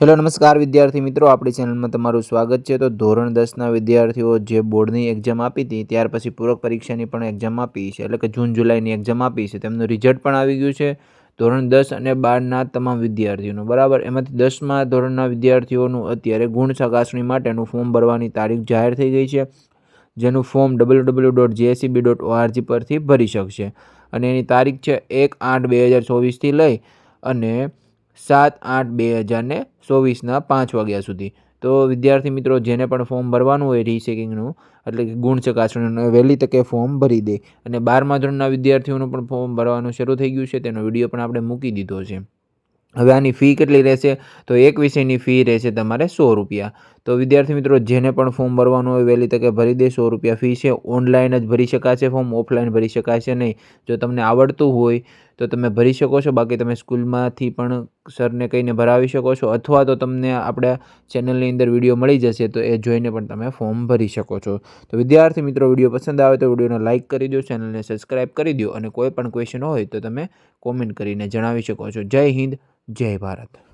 Hello, નમસ્કાર વિદ્યાર્થી મિત્રો, આપણી ચેનલમાં તમારું સ્વાગત છે. તો ધોરણ દસના વિદ્યાર્થીઓ જે બોર્ડની એક્ઝામ આપી હતી, ત્યાર પછી પૂરક પરીક્ષાની પણ એક્ઝામ આપી છે. એટલે કે જૂન જુલાઈની એક્ઝામ આપી છે. તેમનું રિઝલ્ટ પણ આવી ગયું છે. ધોરણ દસ અને બારના તમામ વિદ્યાર્થીઓનું, બરાબર? એમાંથી દસમા ધોરણના વિદ્યાર્થીઓનું અત્યારે ગુણ ચકાસણી માટેનું ફોર્મ ભરવાની તારીખ જાહેર થઈ ગઈ છે. જેનું form W W dot GSCB dot ORG પરથી ભરી શકશે. અને એની તારીખ છે એક આઠ બે હજાર ચોવીસથી લઈ અને સાત આઠ બે હજારને ચોવીસના પાંચ વાગ્યા સુધી. તો વિદ્યાર્થી મિત્રો, જેને પણ ફોર્મ ભરવાનું હોય રીસેકિંગનું એટલે કે ગુણ ચકાસણીનું વહેલી તકે ફોર્મ ભરી દે. અને બારમા ધોરણના વિદ્યાર્થીઓનું પણ ફોર્મ ભરવાનું શરૂ થઈ ગયું છે, તેનો વીડિયો પણ આપણે મૂકી દીધો છે. હવે આની ફી કેટલી રહેશે? તો એક વિષયની ફી રહેશે તમારે સો રૂપિયા. તો વિદ્યાર્થી મિત્રો, જેને પણ ફોર્મ ભરવાનું હોય વહેલી તકે ભરી દે. સો રૂપિયા ફી છે. ઓનલાઈન જ ભરી શકાશે ફોર્મ ઓફલાઈન ભરી શકાશે નહીં. જો તમને આવડતું હોય તો તમે ભરી શકો છો. બાકી તમે સ્કૂલમાંથી પણ સરને કહીને ભરાવી શકો છો. અથવા તો તમને આપણા ચેનલની અંદર વીડિયો મળી જશે, તો એ જોઈને પણ તમે ફોર્મ ભરી શકો છો. તો વિદ્યાર્થી મિત્રો, વીડિયો પસંદ આવે તો વિડીયોને લાઇક કરી દો ચેનલને સબસ્ક્રાઇબ કરી દો. અને કોઈ પણ ક્વેશ્ચન હોય તો તમે કોમેન્ટ કરીને જણાવી શકો છો. જય હિન્દ, જય ભારત.